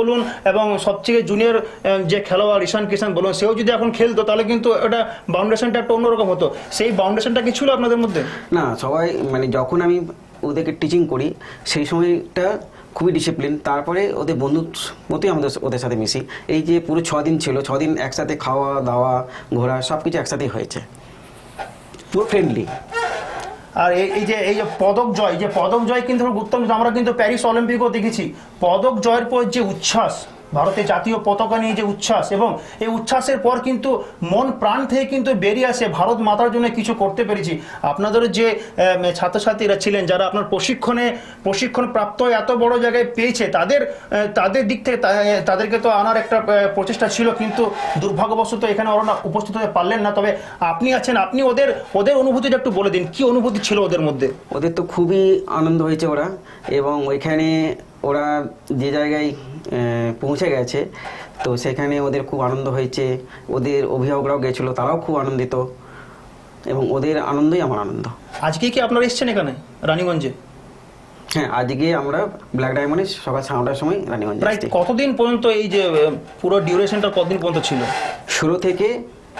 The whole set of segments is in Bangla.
বলুন এবং সবথেকে জুনিয়র যে খেলোয়াড় ঈশান কিষান বলুন, সেও যদি এখন খেলতো, তাহলে কিন্তু এটা বাউন্ডেশনটা একটা অন্যরকম হতো। সেই বাউন্ডেশনটা কি ছিল আপনাদের মধ্যে? না, সবাই মানে যখন আমি ওদেরকে টিচিং করি, সেই সময়টা খুবই ডিসিপ্লিন তারপরে ওদের বন্ধু মতোই আমাদের ওদের সাথে মিশি। এই যে পুরো ছ দিন ছিল, ছ দিন একসাথে খাওয়া, দাওয়া, ঘোরা সব কিছু একসাথেই হয়েছে। পুরো ফ্রেন্ডলি আর এই যে এই যে পদক জয় যে পদক জয় কিন্তু উত্তম আমরা কিন্তু প্যারিস অলিম্পিকও দেখেছি। পদক জয়ের পর যে উচ্ছ্বাস ভারতের জাতীয় পতাকা নিয়ে যে উচ্ছ্বাস এবং এই উচ্ছ্বাসের পর কিন্তু মন প্রাণ থেকে কিন্তু বেরিয়ে আসে ভারত মাতার জন্য কিছু করতে পেরেছি। আপনাদের যে ছাত্রছাত্রীরা ছিলেন, যারা আপনার প্রশিক্ষণে প্রশিক্ষণ প্রাপ্ত এত বড় জায়গায় পেয়েছে, তাদের তাদের দিক থেকে তাদেরকে তো আনার একটা প্রচেষ্টা ছিল, কিন্তু দুর্ভাগ্যবশত এখানে ওরা উপস্থিত হতে পারলেন না। তবে আপনি আছেন, আপনি ওদের ওদের অনুভূতিটা একটু বলে দিন, কি অনুভূতি ছিল ওদের মধ্যে? ওদের তো খুবই আনন্দ হয়েছে ওরা এবং ওইখানে ওরা যে জায়গায় পৌঁছে গেছে তো সেখানে ওদের খুব আনন্দ হয়েছে। ওদের অভিভাবকরাও গেছিল তারাও খুব আনন্দিত। এবং ওদের আনন্দই আমার আনন্দ। আজকে কি আপনারা এসেছেন এখানে রানীগঞ্জে? হ্যাঁ আজকে আমরা ব্ল্যাক ডায়মন্ডে সকাল সাতটার সময় রানীগঞ্জ প্রায় কতদিন পর্যন্ত এই যে পুরো ডিউরেশনটা কতদিন পর্যন্ত ছিল? শুরু থেকে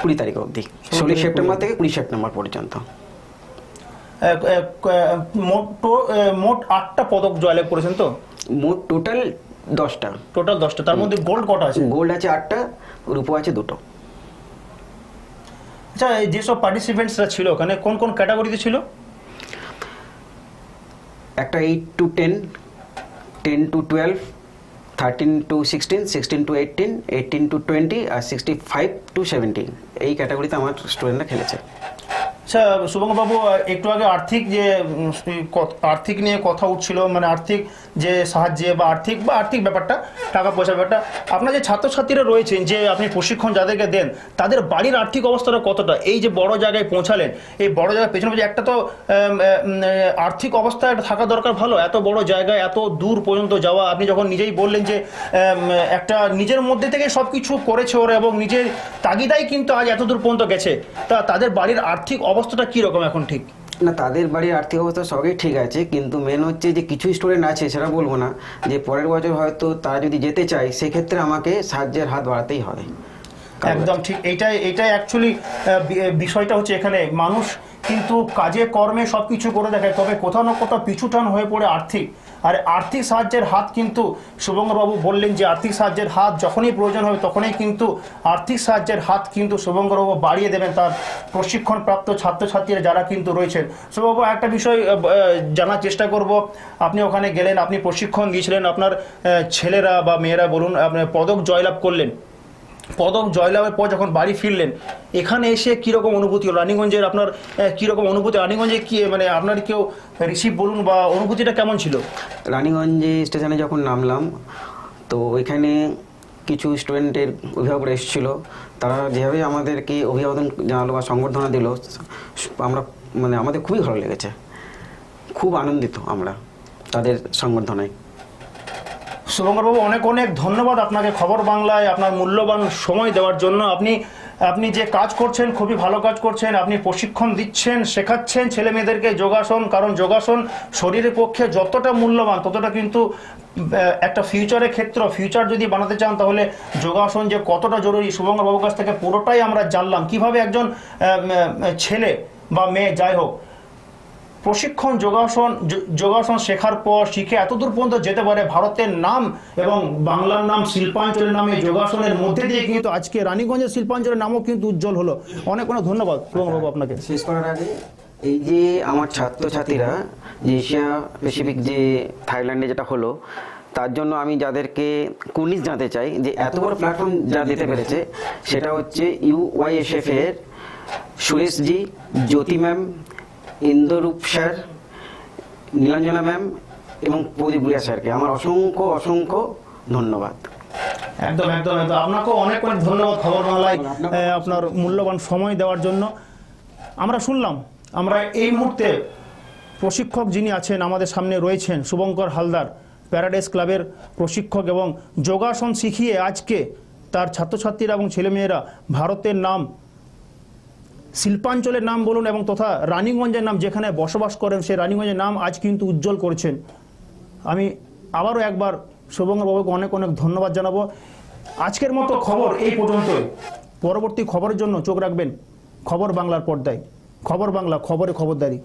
কুড়ি তারিখ অবধি। ষোলোই সেপ্টেম্বর থেকে কুড়ি সেপ্টেম্বর পর্যন্ত। মোট মোট আটটা পদক জয়লাভ করেছেন তো? মোট টোটাল দশটা। টোটাল দশটা তার মধ্যে গোল্ড কটা আছে? গোল্ড আছে আটটা রূপো আছে দুটো। আচ্ছা এই যেসব পার্টিসিপেন্টসরা ছিল ওখানে কোন কোন ক্যাটাগরিতে ছিল? একটা eight to ten ten to twelve thirteen to sixteen sixteen to eighteen eighteen to twenty R sixty five to seventeen এই ক্যাটাগরিতে আমার স্টুডেন্টরা খেলেছে। আচ্ছা শুভঙ্করবাবু, একটু আগে আর্থিক যে আর্থিক নিয়ে কথা উঠছিল মানে আর্থিক যে সাহায্যে বা আর্থিক বা আর্থিক ব্যাপারটা টাকা পয়সা ব্যাপারটা, আপনার যে ছাত্রছাত্রীরা রয়েছেন, যে আপনি প্রশিক্ষণ যাদেরকে দেন, তাদের বাড়ির আর্থিক অবস্থাটা কতটা? এই যে বড় জায়গায় পৌঁছালেন, এই বড় জায়গায় পেছনে পেছনে একটা তো আর্থিক অবস্থা থাকা দরকার ভালো, এত বড় জায়গায়, এত দূর পর্যন্ত যাওয়া, আপনি যখন নিজেই বললেন যে একটা নিজের মধ্যে থেকে সব কিছু করেছে ওরা এবং নিজের তাগিদাই কিন্তু আজ এত দূর পর্যন্ত গেছে, তা তাদের বাড়ির আর্থিক অবস্থাটা কি রকম এখন ঠিক? না তাদের বাড়ির আর্থিক অবস্থা সবই ঠিক আছে কিন্তু মেন হচ্ছে যে কিছু স্টুডেন্ট আছে সেটা বলব না যে পরের বছর হয়তো তারা যদি যেতে চায় সেক্ষেত্রে আমাকে সাহায্যের হাত বাড়াতেই হবে। একদম ঠিক এইটাই এটাই অ্যাকচুয়ালি বিষয়টা হচ্ছে এখানে মানুষ কিন্তু কাজে কর্মে সব কিছু করে দেখায় তবে কোথাও না কোথাও পিছুটান হয়ে পড়ে আর্থিক। আর আর্থিক সাহায্যের হাত কিন্তু শুভঙ্করবাবু বললেন যে আর্থিক সাহায্যের হাত যখনই প্রয়োজন হবে তখনই কিন্তু আর্থিক সাহায্যের হাত কিন্তু শুভঙ্করবাবু বাড়িয়ে দেবেন তার প্রশিক্ষণপ্রাপ্ত ছাত্রছাত্রীরা যারা কিন্তু রয়েছেন। শুভবাবু একটা বিষয় জানার চেষ্টা করব। আপনি ওখানে গেলেন, আপনি প্রশিক্ষণ দিয়েছিলেন, আপনার ছেলেরা বা মেয়েরা বলুন পদক জয়লাভ করলেন। পদক জয়লাভের পর যখন বাড়ি ফিরলেন, এখানে এসে কীরকম অনুভূতি হলো? রানীগঞ্জের আপনার কীরকম অনুভূতি? রানীগঞ্জে কি মানে আপনার কেউ রিসিভ বলুন বা অনুভূতিটা কেমন ছিল? রানীগঞ্জে স্টেশনে যখন নামলাম, তো ওইখানে কিছু স্টুডেন্টের অভিভাবকরা এসেছিল। তারা যেভাবে আমাদেরকে অভিবাদন জানালো বা সংবর্ধনা দিল, আমরা মানে আমাদের খুবই ভালো লেগেছে। খুব আনন্দিত আমরা তাদের সংবর্ধনায়। শুভঙ্করবাবু, অনেক অনেক ধন্যবাদ আপনাকে খবর বাংলায়, আপনার মূল্যবান সময় দেওয়ার জন্য। আপনি আপনি যে কাজ করছেন, খুবই ভালো কাজ করছেন, আপনি প্রশিক্ষণ দিচ্ছেন, শেখাচ্ছেন ছেলে মেয়েদেরকে যোগাসন, কারণ যোগাসন শরীরের পক্ষে যতটা মূল্যবান, ততটা কিন্তু একটা ফিউচারের ক্ষেত্র। ফিউচার যদি বানাতে চান, তাহলে যোগাসন যে কতটা জরুরি, শুভঙ্করবাবুর কাছ থেকে পুরোটাই আমরা জানলাম। কীভাবে একজন ছেলে বা মেয়ে, যাই হোক প্রশিক্ষণ, যোগাসন যোগাসন শেখার পর শিখে এতদূর পর্যন্ত যেতে পারে ভারতের নাম এবং বাংলার নাম শিল্পাঞ্চলের নামে যোগাসনের মধ্যে দিয়ে কিন্তু আজকে রানীগঞ্জের শিল্পাঞ্চলের নামও কিন্তু উজ্জ্বল হলো। অনেক অনেক ধন্যবাদ আপনাকে। শেষ করার আগে এই যে আমার ছাত্রছাত্রীরা এশিয়া প্যাসিফিক যে থাইল্যান্ডে যেটা হলো, তার জন্য আমি যাদেরকে কুর্নিশ জানতে চাই, যে এত বড় প্ল্যাটফর্ম যা দিতে পেরেছে, সেটা হচ্ছে ইউওয়াইএসএফ এর Sureshji Jyoti ma'am Indrarup sir Nilanjana ma'am এবং প্রদীপ ভুইয়া স্যারকে। আমার অসংখ্য অসংখ্য ধন্যবাদ। একদম একদম একদম। আপনাকেও অনেক অনেক ধন্যবাদ খবর বাংলায় আপনার মূল্যবান সময় দেওয়ার জন্য। আমরা শুনলাম, আমরা এই মুহূর্তে প্রশিক্ষক যিনি আছেন, আমাদের সামনে রয়েছেন শুভঙ্কর হালদার, প্যারাডাইস ক্লাবের প্রশিক্ষক এবং যোগাসন শিখিয়ে আজকে তার ছাত্রছাত্রীরা এবং ছেলেমেয়েরা ভারতের নাম শিল্পাঞ্চলের নাম বলুন এবং তথা রানীগঞ্জের নাম যেখানে বসবাস করেন সেই রানীগঞ্জের নাম আজ কিন্তু উজ্জ্বল করছেন। আমি আবারও একবার শুভঙ্গবাবুকে অনেক অনেক ধন্যবাদ জানাব। আজকের মতো খবর এই পর্যন্ত। পরবর্তী খবরের জন্য চোখ রাখবেন। খবর বাংলার পর্দায়। খবর বাংলা খবরে খবরদারি।